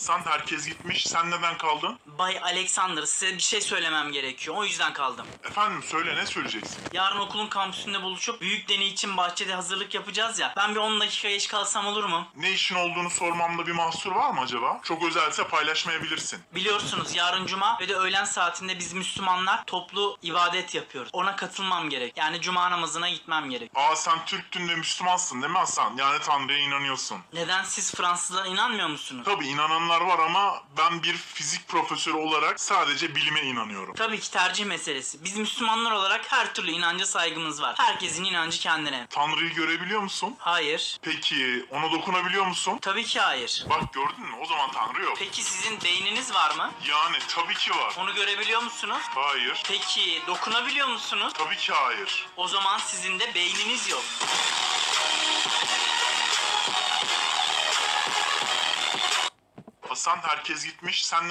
Hasan herkes gitmiş. Sen neden kaldın? Bay Alexander size bir şey söylemem gerekiyor. O yüzden kaldım. Efendim söyle ne söyleyeceksin? Yarın okulun kampüsünde buluşup büyük deney için bahçede hazırlık yapacağız ya. Ben bir 10 dakika geç kalsam olur mu? Ne işin olduğunu sormamda bir mahsur var mı acaba? Çok özelse paylaşmayabilirsin. Biliyorsunuz yarın cuma ve de öğlen saatinde biz Müslümanlar toplu ibadet yapıyoruz. Ona katılmam gerek. Yani cuma namazına gitmem gerek. Aa sen Türktün de Müslümansın değil mi Hasan? Yani Tanrı'ya inanıyorsun. Neden siz Fransızlara inanmıyor musunuz? Tabi inananlar var ama ben bir fizik profesörü olarak sadece bilime inanıyorum. Tabii ki tercih meselesi. Biz Müslümanlar olarak her türlü inanca saygımız var. Herkesin inancı kendine. Tanrı'yı görebiliyor musun? Hayır. Peki ona dokunabiliyor musun? Tabii ki hayır. Bak gördün mü? O zaman Tanrı yok. Peki sizin beyniniz var mı? Yani tabii ki var. Onu görebiliyor musunuz? Hayır. Peki dokunabiliyor musunuz? Tabii ki hayır. O zaman sizin de beyniniz yok. Hasan herkes gitmiş. Sen